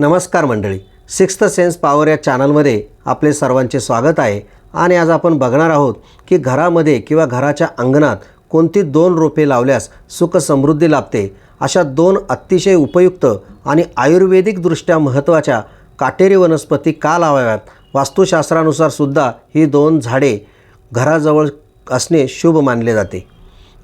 नमस्कार मंडळी. Sixth sense power या चॅनलमध्ये आपले सर्वांचे स्वागत आहे. आणि आज आपण बघणार आहोत की घरामध्ये किंवा घराच्या अंगणात कोणती दोन रोपे लावल्यास सुख समृद्धी लाभते. अशा दोन अतिशय उपयुक्त आणि आयुर्वेदिकदृष्ट्या महत्त्वाच्या काटेरी वनस्पती का लावाव्यात? वास्तुशास्त्रानुसार सुद्धा ही दोन झाडे घराजवळ असणे शुभ मानले जाते.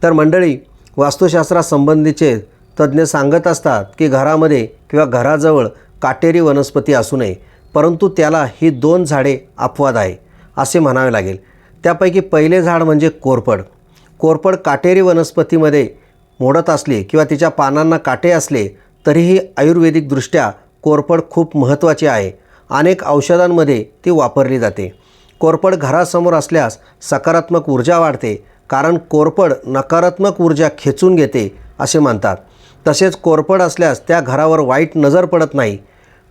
तर मंडळी वास्तुशास्त्रासंबंधीचे तज्ज्ञ सांगत असतात की घरामध्ये किंवा घराजवळ काटेरी वनस्पती असू नये परंतु त्याला ही दोन झाडे अपवाद आहे असे म्हणावे लागेल. त्यापैकी पहिले झाड म्हणजे कोरपड. कोरपड काटेरी वनस्पतीमध्ये मोडत असली किंवा तिच्या पानांना काटे असले तरीही आयुर्वेदिकदृष्ट्या कोरपड खूप महत्त्वाची आहे. अनेक औषधांमध्ये ती वापरली जाते. कोरपड घरासमोर असल्यास सकारात्मक ऊर्जा वाढते कारण कोरपड नकारात्मक ऊर्जा खेचून घेते असे मानतात तसेच कोरपड असल्यास त्या घरावर वाईट नजर पडत नाही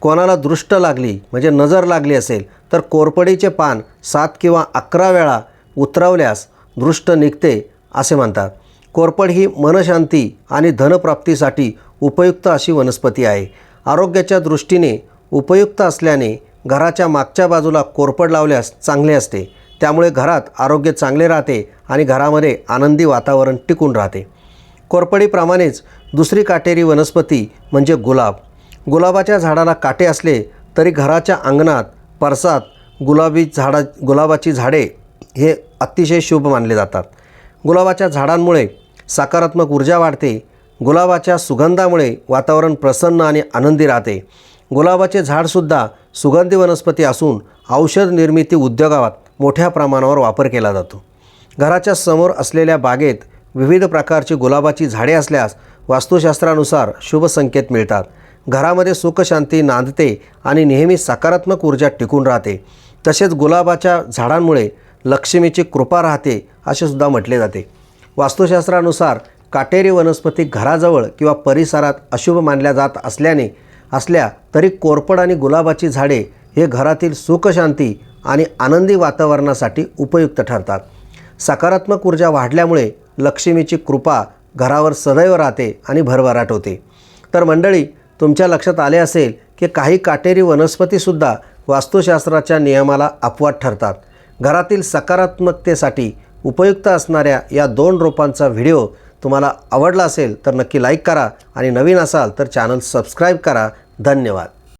कोणाला दृष्ट लागली म्हणजे नजर लागली असेल तर कोरपडीचे पान सात किंवा अकरा वेळा उतरवल्यास दृष्ट निघते असे म्हणतात. कोरपड ही मनशांती आणि धनप्राप्तीसाठी उपयुक्त अशी वनस्पती आहे. आरोग्याच्या दृष्टीने उपयुक्त असल्याने घराच्या मागच्या बाजूला कोरपड लावल्यास चांगले असते. त्यामुळे घरात आरोग्य चांगले राहते आणि घरामध्ये आनंदी वातावरण टिकून राहते. कोरपडीप्रमाणेच दुसरी काटेरी वनस्पती म्हणजे गुलाब. गुलाबाच्या झाडाला काटे असले तरी घराच्या अंगणात परसात गुलाबी झाडा गुलाबाची झाडे हे अतिशय शुभ मानले जातात. गुलाबाच्या झाडांमुळे सकारात्मक ऊर्जा वाढते गुलाबाच्या सुगंधामुळे वातावरण प्रसन्न आणि आनंदी राहते. गुलाबाचे झाडसुद्धा सुगंधी वनस्पती असून औषध निर्मिती उद्योगात मोठ्या प्रमाणावर वापर केला जातो. घराच्या समोर असलेल्या बागेत विविध प्रकारची गुलाबाची झाडे असल्यास वास्तुशास्त्रानुसार शुभ संकेत मिळतात. घरामध्ये सुखशांती नांदते आणि नेहमी सकारात्मक ऊर्जा टिकून राहते. तसेच गुलाबाच्या झाडांमुळे लक्ष्मीची कृपा राहते असे सुद्धा म्हटले जाते. वास्तुशास्त्रानुसार काटेरी वनस्पती घराजवळ किंवा परिसरात अशुभ मानल्या जात असल्याने असल्या तरी कोरपड आणि गुलाबाची झाडे हे घरातील सुखशांती आणि आनंदी वातावरणासाठी उपयुक्त ठरतात. सकारात्मक ऊर्जा वाढल्यामुळे लक्ष्मीची कृपा घरावर सदैव राहते आणि भरभराट होते. तर मंडळी तुमच्या लक्षात आले असेल की काही काटेरी वनस्पतीसुद्धा वास्तुशास्त्राच्या नियमाला अपवाद ठरतात. घरातील सकारात्मकतेसाठी उपयुक्त असणाऱ्या या दोन रोपांचा व्हिडिओ तुम्हाला आवडला असेल तर नक्की लाईक करा आणि नवीन असाल तर चॅनल सबस्क्राईब करा. धन्यवाद.